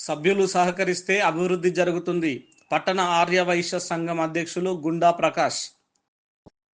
సభ్యులు సహకరిస్తే అభివృద్ధి జరుగుతుంది. పట్టణ ఆర్యవైశ్య సంఘం అధ్యక్షులు గుండా ప్రకాష్.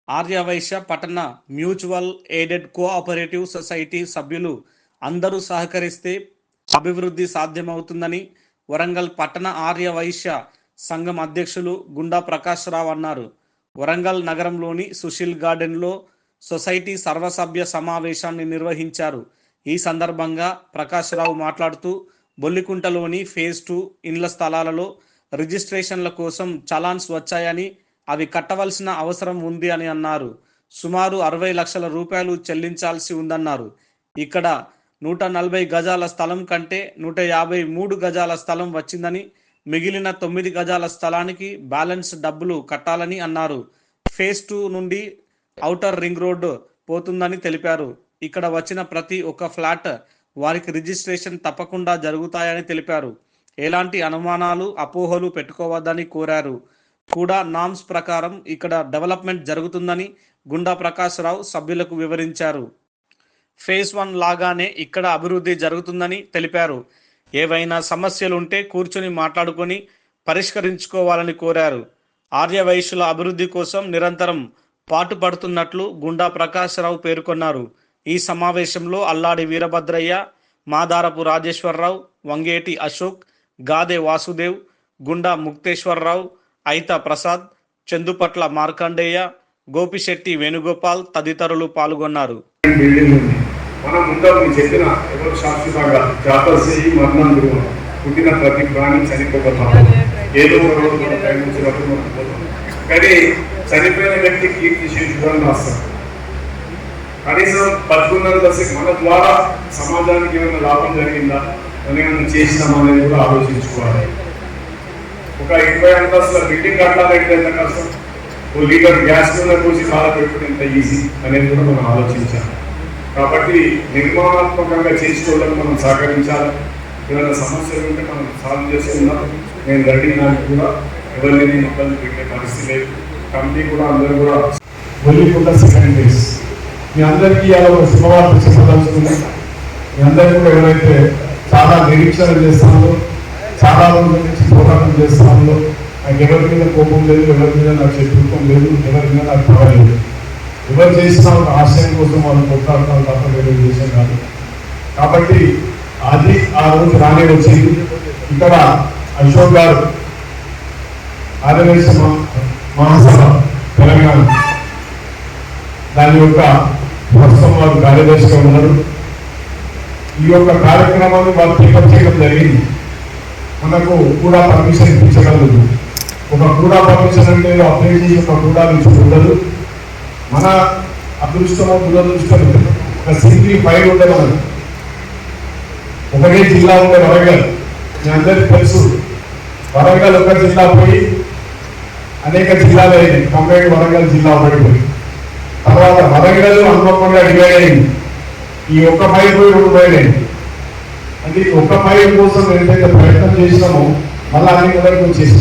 ఆర్యవైశ్య పట్టణ మ్యూచువల్ ఎయిడెడ్ కోఆపరేటివ్ సొసైటీ సభ్యులు అందరూ సహకరిస్తే అభివృద్ధి సాధ్యమవుతుందని వరంగల్ పట్టణ ఆర్యవైశ్య సంఘం అధ్యక్షులు గుండా ప్రకాష్ రావు అన్నారు. వరంగల్ నగరంలోని సుశీల్ గార్డెన్లో సొసైటీ సర్వసభ్య సమావేశాన్ని నిర్వహించారు. ఈ సందర్భంగా ప్రకాష్ రావు మాట్లాడుతూ బొల్లికుంటలోని ఫేజ్ టూ ఇండ్ల స్థలాలలో రిజిస్ట్రేషన్ల కోసం చలాన్స్ వచ్చాయని అవి కట్టవలసిన అవసరం ఉంది అని అన్నారు. సుమారు అరవై లక్షల రూపాయలు చెల్లించాల్సి ఉందన్నారు. ఇక్కడ నూట నలభై గజాల స్థలం కంటే నూట యాభై మూడు గజాల స్థలం వచ్చిందని మిగిలిన తొమ్మిది గజాల స్థలానికి బ్యాలెన్స్ డబ్బులు కట్టాలని అన్నారు. ఫేజ్ టూ నుండి ఔటర్ రింగ్ రోడ్ పోతుందని తెలిపారు. ఇక్కడ వచ్చిన ప్రతి ఒక్క ఫ్లాట్ వారికి రిజిస్ట్రేషన్ తప్పకుండా జరుగుతాయని తెలిపారు. ఎలాంటి అనుమానాలు అపోహలు పెట్టుకోవద్దని కోరారు. కూడా నామ్స్ ప్రకారం ఇక్కడ డెవలప్మెంట్ జరుగుతుందని గుండా ప్రకాష్ రావు సభ్యులకు వివరించారు. ఫేజ్ వన్ లాగానే ఇక్కడ అభివృద్ధి జరుగుతుందని తెలిపారు. ఏవైనా సమస్యలు ఉంటే కూర్చొని మాట్లాడుకొని పరిష్కరించుకోవాలని కోరారు. ఆర్యవైశ్యుల అభివృద్ధి కోసం నిరంతరం పాటుపడుతున్నట్లు గుండా ప్రకాశరావు పేర్కొన్నారు. ఈ సమావేశంలో అల్లాడి వీరభద్రయ్య మాదారపు రాజేశ్వరరావు వంగేటి అశోక్ గాదే వాసుదేవ్ గుండా ముక్తేశ్వరరావు ఐత ప్రసాద్ చందుపట్ల మార్కండేయ గోపిశెట్టి వేణుగోపాల్ తదితరులు పాల్గొన్నారు. మనం ముందు చెప్పిన ఎవరు శాశ్వతంగా జాతరసేయి మరణం పుట్టిన ప్రతి ప్రాణి చనిపోతాం ఏదో ఒక రోజు మనం టైం మనం పోతాం. కానీ చనిపోయిన వ్యక్తి కీర్తి శేషుడు రాస్తాం కనీసం బతుకున్నంత సేపు మన ద్వారా సమాజానికి ఏమైనా లాభం జరిగిందా? మనం ఏమైనా చేసినామా అనేది కూడా ఆలోచించుకోవాలి. ఒక ఇరవై అంతస్తుల బిల్డింగ్ కట్టాలంటే ఎంత కష్టం? ఓ లీటర్ గ్యాస్ మీద పోసి చాలా పెట్టుకుని ఎంత ఈజీ అనేది కూడా మనం ఆలోచించాలి. కాబట్టి నిర్మాణాత్మకంగా చేసుకోవడానికి మనం సహకరించాలి. ఏమైనా సమస్యలు ఉంటే మనం సాల్వ్ చేసుకుందాం నేను రెడీ కూడా. ఎవరిని ఇబ్బంది పెట్టే పరిస్థితి లేదు. కంపెనీ కూడా అందరూ కూడా సెకండ్ డేస్ మీ అందరికీ ఇలా ఒక శుభవార్త చెప్పదలుచుకున్నాం మీ అందరికీ కూడా ఎవరైతే చాలా నిరీక్షణ చేస్తున్నారో చాలా రోజుల నుంచి పోరాటం చేస్తున్నారో నాకు ఎవరి మీద కోపం లేదు ఎవరి మీద నాకు శత్రుత్వం లేదు ఎవరి మీద నాకు పగ ఎవరు చేసిన ఒక ఆశయం కోసం వాళ్ళు కొట్లాడతారు తప్ప వేరే ఉద్దేశం కాదు. కాబట్టి అది ఆ రోజు రానే వచ్చింది ఇక్కడ అశోక్ గారు ఆదివేశ మహాసభ తెలంగాణ. దాని యొక్క ప్రస్తుతం వారు కార్యదర్శిగా ఉన్నారు. ఈ యొక్క కార్యక్రమాన్ని వారు పికప్ జరిగింది. మనకు కూడా పర్మిషన్ ఇప్పించగలదు ఒక కూడా పర్మిషన్ అంటే ఏదో అప్లై చేసి ఒక కూడా ఉండదు మన అదృష్టమో దురదృష్టం ఒక సింగిల్ ఫైల్ ఉండదు మనకు. ఒకటే జిల్లా ఉండే వరంగల్. మీ అందరికీ తెలుసు. వరంగల్ ఒక జిల్లా పోయి అనేక జిల్లాలు అయినాయి. కంపేర్ వరంగల్ జిల్లా ఒకటి పోయి. తర్వాత వరంగల్ అనుకోకుండా డివైడ్ అయింది ఈ ఒక్క పైపు పోయి రెండు ఫైల్ అంటే ఈ ఒక్క ఫైల్ కోసం ఏదైతే ప్రయత్నం చేసినామో మళ్ళీ అన్ని మొదటికి వచ్చేసి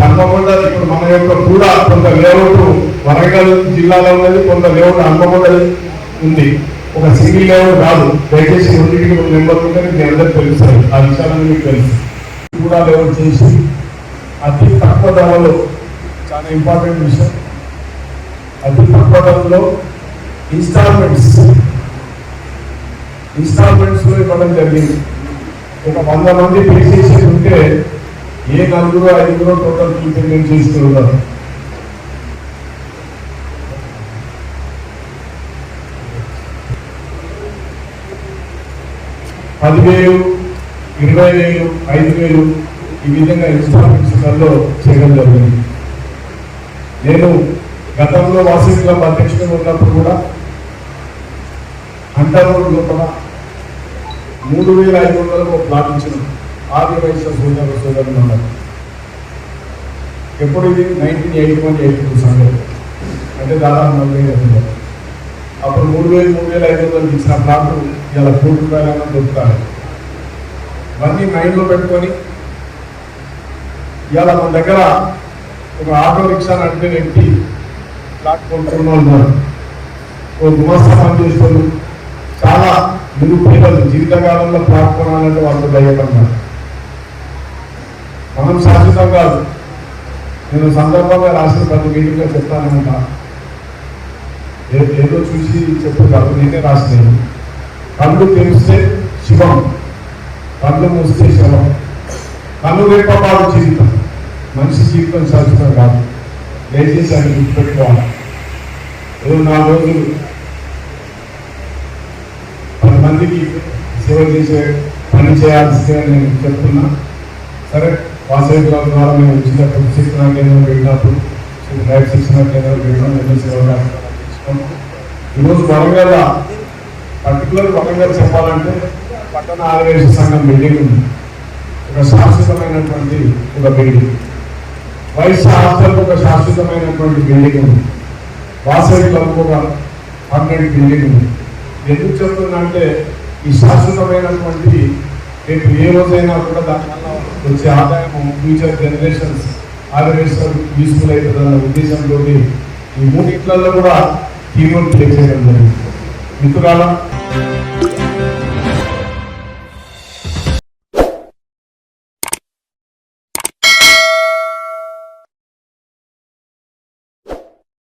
హన్మకొండ ఇప్పుడు మన యొక్క కూడా కొంత లేఅవుట్ వరంగల్ జిల్లాలో ఉన్నది కొంత లేఅవుట్ హన్మకొండ ఉంది. ఒక సింగిల్ లేఅవుట్ కాదు. దయచేసి రెండింటికి నెంబర్ ఉంటే మీ అందరూ తెలుస్తారు ఆ విషయాలను మీకు తెలుసు కూడా లేఅవుట్ చేసి అతి తక్కువ ధరలో చాలా ఇంపార్టెంట్ విషయం. అతి తక్కువ ఇన్స్టాల్మెంట్స్ ఇన్స్టాల్మెంట్స్లో ఇవ్వడం జరిగింది. ఒక వంద మంది పే చేసి ఉంటే ఏ నలుగురు ఐదుగురు టోటల్ ఫీ పేమెంట్ చేస్తూ పదివేలు ఇరవై వేలు ఐదు వేలు ఈ విధంగా ఇన్స్టాల్మెంట్స్లలో చేయడం జరిగింది. నేను గతంలో వాసవి క్లబ్ అధ్యక్షుడు ఉన్నప్పుడు కూడా అంటర్రోడ్ లోపల మూడు వేల ఐదు వందలకు ఒక ప్లాట్ ఇచ్చిన ఆది వయసు సోదర సోదరులు ఉన్నారు. ఎప్పుడు ఇది? Nineteen eighty one eighty two సంగతి అంటే దాదాపు నలభై ఐదు అప్పుడు మూడు వేలు మూడు వేల ఐదు వందలు ఇచ్చిన ప్లాట్ ఇలా కోటి రూపాయలన్నా దొరుకుతారు ఇవన్నీ మైండ్లో పెట్టుకొని ఇవాళ మన దగ్గర ఒక ఆటో రిక్షా నడిపే వ్యక్తి ప్లాట్ ఉన్నారు. గుమస్తా పని చేసేవాళ్ళు చాలా నిరుపేదలు జీవితకాలంలో కొనాలంటే వాళ్ళు భయపడ్డారు మనం శాశ్వతం కాదు. నేను సందర్భంగా రాసిన ప్రతి మీటింగ్లో చెప్తానమాట ఏదో చూసి చెప్పు కాదు నేనే రాసినాను. కళ్ళు తెరిస్తే శివం కళ్ళు మూస్తే శవం. కళ్ళు రేపపాడు జీవితం. మనిషి జీవితం శాశ్వతం కాదు. దయచేసి అని గుర్తుపెట్టుకోవాలి. ఏదో నాలుగు రోజులు పది మందికి సేవ చేసే పని చేయాల్సిందే నేను చెప్తున్నా. సరే వాసవి ద్వారా మేము వచ్చినప్పుడు శిక్షణ కేంద్రం వెళ్ళినప్పుడు రైట్ శిక్షణ కేంద్రం వెళ్ళడం ఎన్నో ఈరోజు వరంగల్ పర్టికులర్ వరంగల్ చెప్పాలంటే పట్టణ ఆదివేశ సంఘం బిల్డింగ్ ఉంది. ఒక శాశ్వతమైనటువంటి ఒక బిల్డింగ్ వైశ్య హాస్టల్ ఒక శాశ్వతమైనటువంటి బిల్డింగ్ ఉంది. వాసవి క్లబ్ ఒక పర్మనెంట్ బిల్డింగ్ ఉంది ఎందుకు చెప్తున్నంటే ఈ శాశ్వతమైనటువంటి రేపు ఏ రోజైనా కూడా దానివల్ల వచ్చే ఆదాయం ఫ్యూచర్ జనరేషన్స్ ఆర్గనైజేషన్ యూస్ఫుల్ అవుతుందన్న ఉద్దేశంతో ఈ మూడింట్లలో కూడా టీములు ప్లే చేయడం జరిగింది. మిత్రులారా